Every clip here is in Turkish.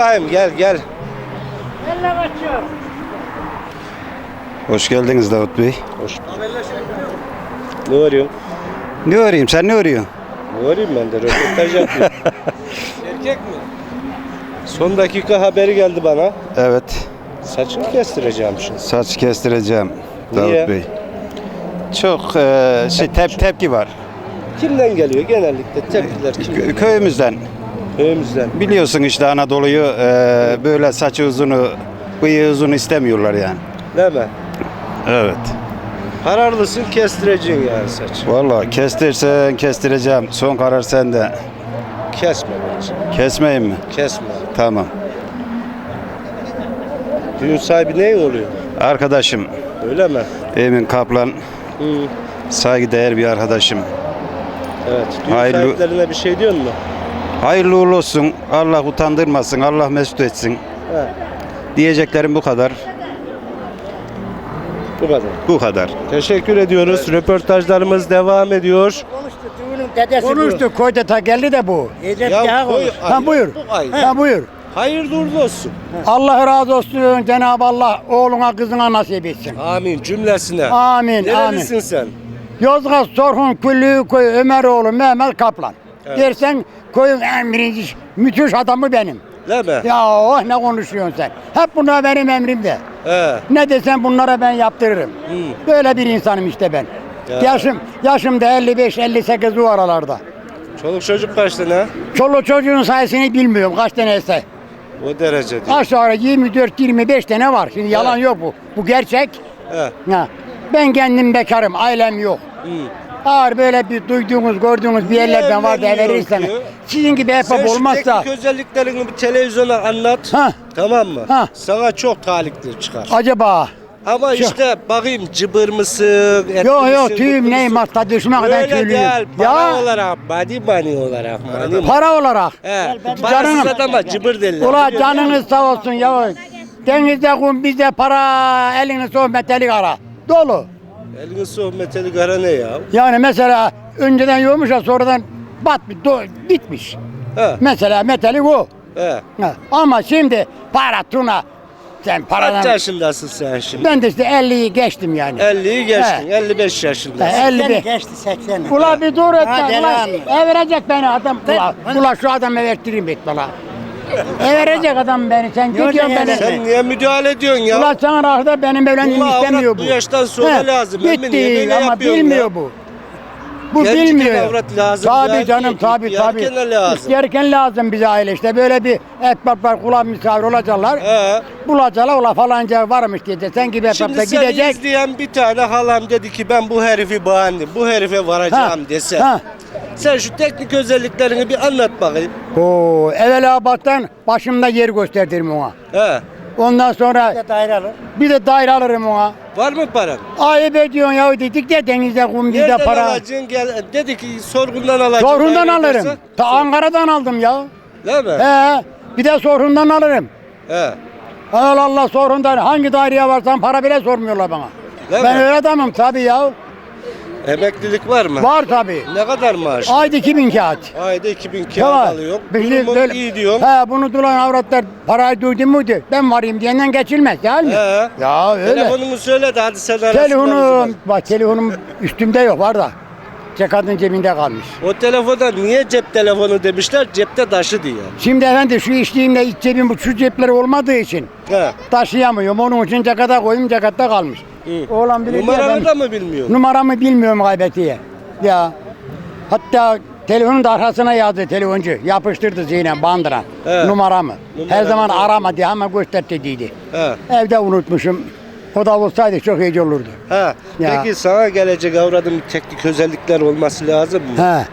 İbrahim gel gel. Hoş geldiniz Davut Bey. Hoş Ne arıyorsun? Ne arayayım sen ne arıyorsun? Ne arayayım ben de röportaj yapıyorum. Erkek mi? Son dakika haberi geldi bana. Evet. Saçını kestireceğim şimdi. Saç kestireceğim Davut Niye? Bey. Çok e, şey tep tepki var. Kimden geliyor genellikle tepkiler kimden? Kö- Köyümüzden. Köyümüzden. Biliyorsun işte Anadolu'yu e, böyle saçı uzunu, bıyığı uzun istemiyorlar yani. Değil mi? Evet. Kararlısın kestireceksin yani saç. Vallahi kestirsen kestireceğim. Son karar sende. Kesme bence. Kesmeyeyim mi? Kesme. Tamam. Düğün sahibi ne oluyor? Arkadaşım Öyle mi? Emin Kaplan Hı. saygıdeğer bir arkadaşım. Evet. Düğün Hayırlı- sahiplerine bir şey diyor mu? Hayırlı uğurlu olsun. Allah utandırmasın. Allah mesut etsin. He. Diyeceklerim bu kadar. Bu kadar. Bu kadar. Teşekkür ediyoruz. Röportajlarımız devam ediyor. Konuştu koyda ta geldi de bu. Ya koy- Ha buyur. Bu. Ha buyur. Hayırlı uğurlu olsun. Allah razı olsun Cenab-ı Allah oğluna kızına nasip etsin. Amin cümlesine. Amin Nerelisin amin. sen? Yozgat Sorhun Küllü koy Ömeroğlu Mehmet Kaplan. Dersen koyun en birinci müthiş adamı benim. Değil mi? Ya oh ne konuşuyorsun sen. Hep bunlar benim emrimde. He. Ne desen bunlara ben yaptırırım. Böyle bir insanım işte ben. Ya. Yaşım yaşım da 55-58 bu aralarda. Çoluk çocuk kaç tane? Çoluk çocuğun sayısını bilmiyorum kaç tanesi. O derece değil. Aşağı 24-25 tane var. Şimdi yalan yok bu. Bu gerçek. He. Ha. Ben kendim bekarım, ailem yok. Ağır böyle bir duyduğunuz, gördüğünüz bir yerlerden var da evlenmiyor verirseniz. Sizin gibi hep Sen şu olmazsa. teknik özelliklerini bir televizyona anlat. Ha. Tamam mı? Ha. Sana çok talipli çıkar. Acaba? Ama Şu- işte bakayım cıbır mısın? etli Yok yok misin, tüyüm bıklı neyim hasta düşme kadar Öyle tüylüyüm. değil. Para Ya olarak, body money olarak. Money para olarak. He. Canım. Parasız adama cıbır derler. Ula canınız sağ olsun ya. Denizde kum bizde para elini sohbet eli kara. Dolu. Elini sohbeteli gara ne ya? Yani mesela önceden yoğmuş ya sonradan batmış, do- bitmiş. He. Mesela metalik o. He. Ha, Ama şimdi para tuna. Sen Kaç paradan... yaşındasın sen şimdi? Ben de işte 50'yi geçtim yani. 50'yi geçtin. He. 55 yaşındasın. He, 51. geçti 80. Ula bir dur et. Ha, lan, deli Ula, anne. everecek beni adam. Ula, ula şu adamı vertireyim et bana. Everecek adam beni. Sen gidiyorsun olacak beni. Sen niye müdahale ediyorsun ya? Ula sana rahda benim evlendiğimi istemiyor bu. bu yaştan sonra lazım. Emmi, niye Bitti böyle ama yapıyorsun bilmiyor ya? bu. Bu Gençken bilmiyor. avrat lazım Tabii canım tabii tabii. De lazım. İhtiyarken lazım bize aile işte. Böyle bir etbaplar kula misafir olacaklar. He. Bulacaklar ula falanca varmış diyecek. Sen gibi etbapta Şimdi seni gidecek. izleyen bir tane halam dedi ki ben bu herifi beğendim. Bu herife varacağım dese. ha. Sen şu teknik özelliklerini bir anlat bakayım. Oo, evvelabattan başımda yer gösterdirim ona. He. Ondan sonra Daire alır. bir de daire alırım ona. Var mı paran? Ayıp ediyorsun ya dedik de denizde kum bizde Nereden para. alacaksın? Gel, dedi ki sorgundan alacaksın. Sorhundan alırım. Ta Ankara'dan aldım ya. Değil mi? He. Bir de sorhundan alırım. He. Allah Allah sorhundan hangi daireye varsan para bile sormuyorlar bana. Değil ben mi? öyle adamım tabii ya. Emeklilik var mı? Var tabii. Ne kadar maaş? Ayda 2000 kağıt. Ayda 2000 kağıt Tamam. alıyor. Bizi böyle- iyi diyorsun. He bunu duran avratlar parayı duydu muydu? Ben varayım diyenden geçilmez değil mi? He. Ya öyle. Telefonumu söyle de hadi sen Telefonum, bak telefonum üstümde yok var da. Cekatın cebinde kalmış. O telefonda niye cep telefonu demişler? Cepte taşı diye. Şimdi efendi şu içtiğimde iç cebim şu cepleri olmadığı için He. taşıyamıyorum. Onun için cekata koyayım cekatta kalmış. Hı. Oğlan diye Numaranı da mı bilmiyorsun? Numaramı bilmiyorum kaybetiye. Ya hatta telefonun da arkasına yazdı telefoncu. Yapıştırdı zihnen bandıra. He. Numaramı. Her Numaranı zaman da- arama diye hemen göster dediydi. He. Evde unutmuşum. O da olsaydı çok iyi olurdu. Ha. Ya. Peki sana gelecek avradın teknik özellikler olması lazım mı? He.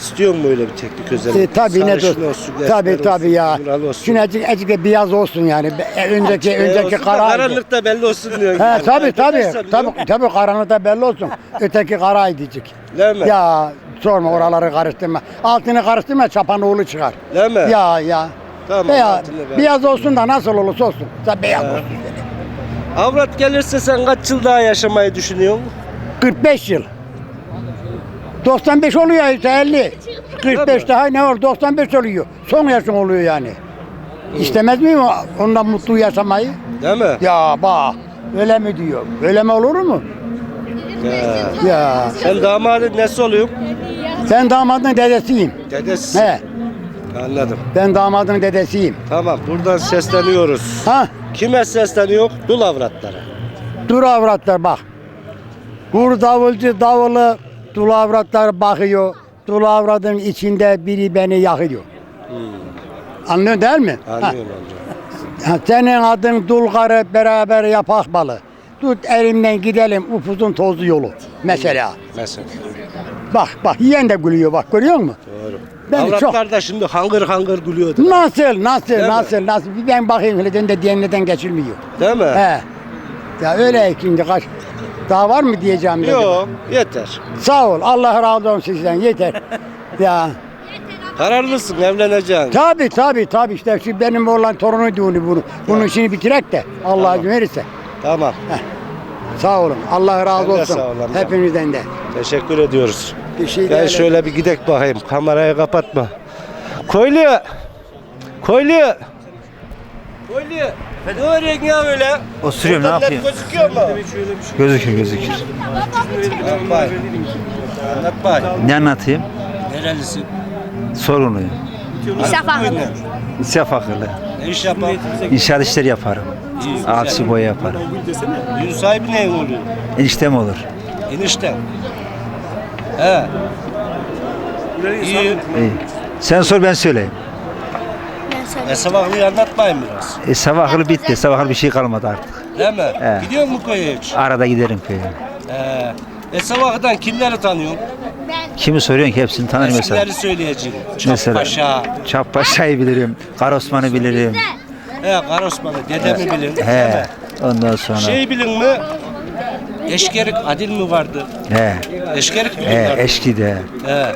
İstiyor mu öyle bir teknik özellik? E, tabii ne dur. olsun, Tabii tabii ya. Şuna azıcık, azıcık da beyaz olsun yani. E, Önceki önceki da karaydı. Karanlıkta belli olsun diyor. He yani. tabii tabii. Tabii tabii karanlıkta belli olsun. Öteki karaydı diyecek. Değil mi? Ya sorma oraları karıştırma. Altını karıştırma çapan oğlu çıkar. Değil mi? Ya ya. Tamam, Beyaz, beyaz olsun da nasıl olursa olsun. Sen beyaz olsun. Avrat gelirse sen kaç yıl daha yaşamayı düşünüyorsun? 45 yıl. 95 oluyor işte 50. 45 daha ne olur 95 oluyor. Son yaşın oluyor yani. İstemez miyim ondan mutlu yaşamayı? Değil mi? Ya bak öyle mi diyor? Öyle mi olur mu? Ya. Ya Sen damadın nesi oluyorsun? ben damadın dedesiyim. Dedesi. He Anladım. ben damadın dedesiyim. Tamam buradan sesleniyoruz. Ha Kime sesleniyor? Dul avratlara. dur avratlar bak. Kur davulcu davulu dul avratlar bakıyor. Dul avradın içinde biri beni yakıyor. Anlıyorsun değil mi? Anlıyorum anlıyorum. Senin adın Dulgar'ı beraber yapak balı. Tut elimden gidelim upuzun tozlu yolu. Mesela. Mesela. Bak bak yiyen de gülüyor bak görüyor musun? Doğru. Ben Avratlar da şimdi hangır hangır gülüyordu. Nasıl nasıl mi? nasıl nasıl bir ben bakayım hele de diyenlerden geçilmiyor. Değil mi? He. Ya öyle şimdi kaç. Daha var mı diyeceğim dedim. Yok yeter. Sağ ol Allah razı olsun sizden yeter. ya Kararlısın evleneceksin. tabi tabi tabi işte şu benim oğlan torunu düğünü bunu. Bunun işini bitirek de Allah Tamam. verirse. Tamam. Sağ olun. Allah razı Sen de olsun. sağ ol amcam. Hepinizden de. Teşekkür ediyoruz. Bir şey Gel değil. şöyle bir gidek bakayım. Kamerayı kapatma. Koylu. Koylu. Koylu. Ne arıyorsun ya öyle? Oturuyorum, ne Oradan net yapayım? Gözüküyor mu? Gözükür gözükür. Anlat bay. Anlat bay. Ne anlatayım? Nerelisin? Sorunluyum. Şafaklı. İsya fakirli. Ne iş yapar? İnşaat işleri yaparım. Alçı boya yaparım. Düğün sahibi ne oluyor? Eniştem olur. Enişte. He. İyi. İyi. Sen sor ben söyleyeyim. E sabahlığı anlatmayın biraz. E, sabahlı bitti. Sabahlı bir şey kalmadı artık. Değil mi? He. Gidiyor mu köye hiç? Arada giderim köye. He. E sabahdan kimleri tanıyorsun? Kimi soruyorsun ki hepsini tanırım mesela. Eskileri söyleyeceğim. Mesela. Çappaşa. Çappaşa'yı bilirim. Kar Osman'ı bilirim. He Karosman'ı. Dedemi bilin. değil He. Ondan sonra. Şey bilin mi? Eşkerik Adil mi vardı? He. Eşkerik mi He. bilirler? Eşki'de. He.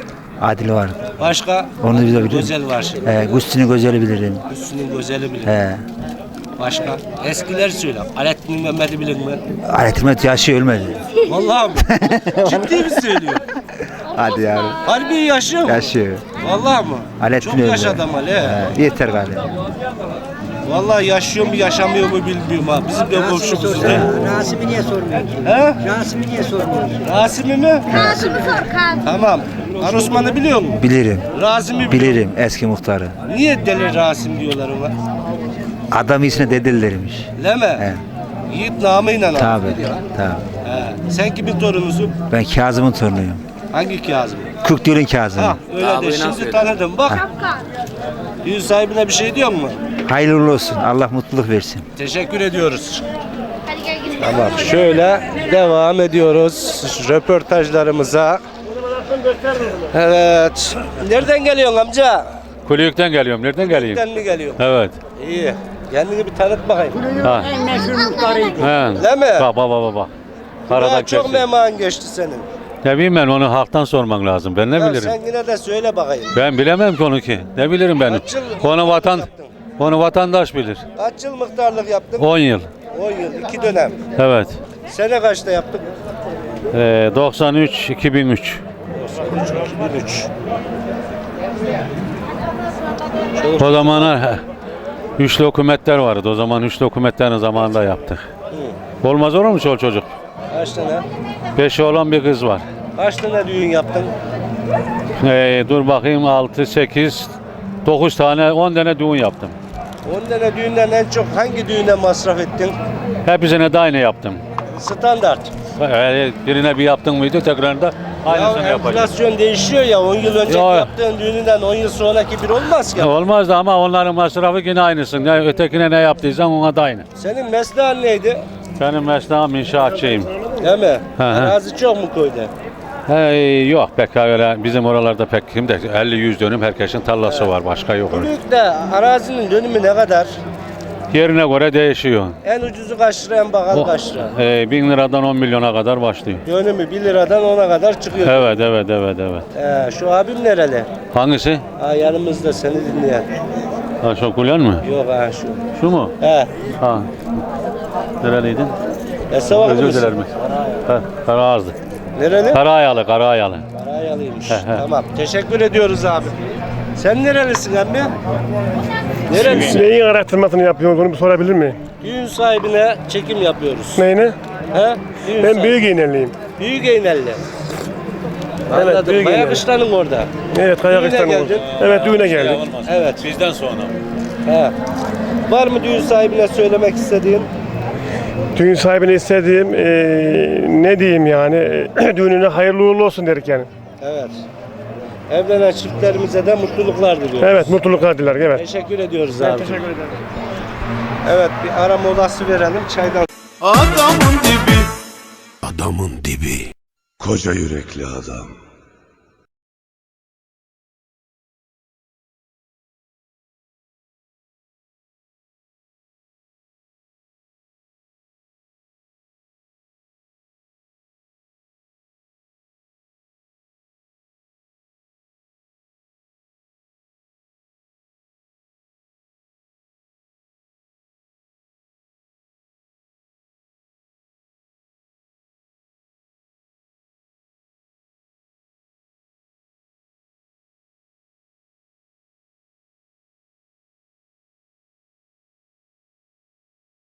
Adil vardı. Başka? Onu da bilirim. Güzel var şimdi. He. Gustin'i Gözel'i bilirim. Üstünün gözeli bilin. He. Başka? Eskiler söyle. Alettin Mehmet'i bilin mi? Aletmet yaşı ölmedi. Vallahi mi? Ciddi mi söylüyor? Hadi yavrum. Harbi yaşıyor mu? Yaşıyor. Vallahi mı? Alettin Çok yaşadı ama le. He, yeter galiba. Vallahi yaşıyor mu yaşamıyor mu bilmiyorum ha. Bizim de komşumuz ne? Rasim'i niye sormuyorsun? He? Rasim'i niye sormuyorsun? Rasim'i mi? Rasim'i sor kan. Tamam. Arosman'ı biliyor musun? Bilirim. Razim'i biliyor Bilirim eski muhtarı. Niye deli Rasim diyorlar ona? Adam içine dedillermiş. Değil mi? He. Yiğit namıyla al. Tabi. Tabi. He. Sen kimin torunusun? Ben Kazım'ın torunuyum. Hangi Kazım? Kürkdül'ün Kazım'ı. Ha öyle de şimdi tanıdım bak. Düğün sahibine bir şey diyor mu? Hayırlı uğurlu olsun. Allah mutluluk versin. Teşekkür ediyoruz. Hadi gel gidelim. Tamam şöyle devam ediyoruz röportajlarımıza. Evet. Nereden geliyorsun amca? Kulüyük'ten geliyorum. Nereden geleyim? Nereden mi geliyorsun? Evet. İyi. Kendini bir tanıt bakayım. Ha. En meşhur muhtarıydı. He. Değil mi? Bak bak bak bak. Daha Karadak çok geçti. meman geçti senin. Ne bileyim ben onu halktan sorman lazım. Ben ne Ya bilirim? sen yine de söyle bakayım. Ben bilemem ki onu ki. Ne bilirim ben? Kaç yıl Onu vatan yaptın? onu vatandaş bilir. Kaç yıl muhtarlık yaptın? 10 yıl. 10 yıl, 2 dönem. Evet. Sene kaçta yaptın? Ee, 93 2003. 2003. O zamanlar he, üçlü hükümetler vardı. O zaman üçlü hükümetlerin zamanında yaptık. Olmaz olur mu çol çocuk? Kaç tane? Beş oğlan bir kız var. Kaç tane düğün yaptın? Ee, dur bakayım 6 8 9 tane 10 tane düğün yaptım. 10 tane düğünden en çok hangi düğüne masraf ettin? Hepsine de aynı yaptım. Standart. Ee, birine bir yaptın mıydı tekrarında aynısını ya enflasyon değişiyor ya 10 yıl önce Ya. yaptığın düğününden 10 yıl sonraki bir olmaz ki. Olmaz da ama onların masrafı yine aynısın. Ne ötekine ne yaptıysan ona da aynı. Senin mesleğin neydi? Benim mesleğim inşaatçıyım. Değil mi? Hı hı. Arazi çok mu köyde? He, yok pek öyle bizim oralarda pek kim de 50-100 dönüm herkesin tarlası var başka yok. öyle. Büyükte arazinin dönümü ne kadar? Yerine göre değişiyor. En ucuzu kaç lira en pahalı kaç lira? e, 1000 liradan 10 milyona kadar başlıyor. Dönümü 1 liradan 10'a kadar çıkıyor. Evet evet evet evet. Ee, şu abim nereli? Hangisi? Ha, yanımızda seni dinleyen. Ha şu Kulyan mı? Yok ha şu. Şu mu? He. Ha. Nereliydin? Esavaklı Özür mısın? dilerim. Ha, Karaağızlı. Nereli? Karayalı, Karayalı. Karayalıymış. He, he. Tamam. Teşekkür ediyoruz abi. Sen nerelisin emmi? Nerelisin? Neyin araştırmasını yapıyorsunuz onu bir sorabilir miyim? Düğün sahibine çekim yapıyoruz. Neyini? He? Düğün Ben sahibi. büyük iğneliyim. Büyük Eynelli. Evet, Anladım. Büyük Bayağı Eynelli. kışlanın orada. Evet Düğüne Kayakistan geldin. Evet düğüne geldik. Evet. Bizden sonra. He. Var mı düğün sahibine söylemek istediğin? Düğün sahibine istediğim eee, ne diyeyim yani düğününe hayırlı uğurlu olsun derik yani. Evet. Evlenen çiftlerimize de mutluluklar diliyoruz. Evet mutluluklar dilerim evet. Teşekkür ediyoruz abi. Teşekkür ederim. Evet bir ara molası verelim çaydan. Adamın dibi. Adamın dibi. Koca yürekli adam.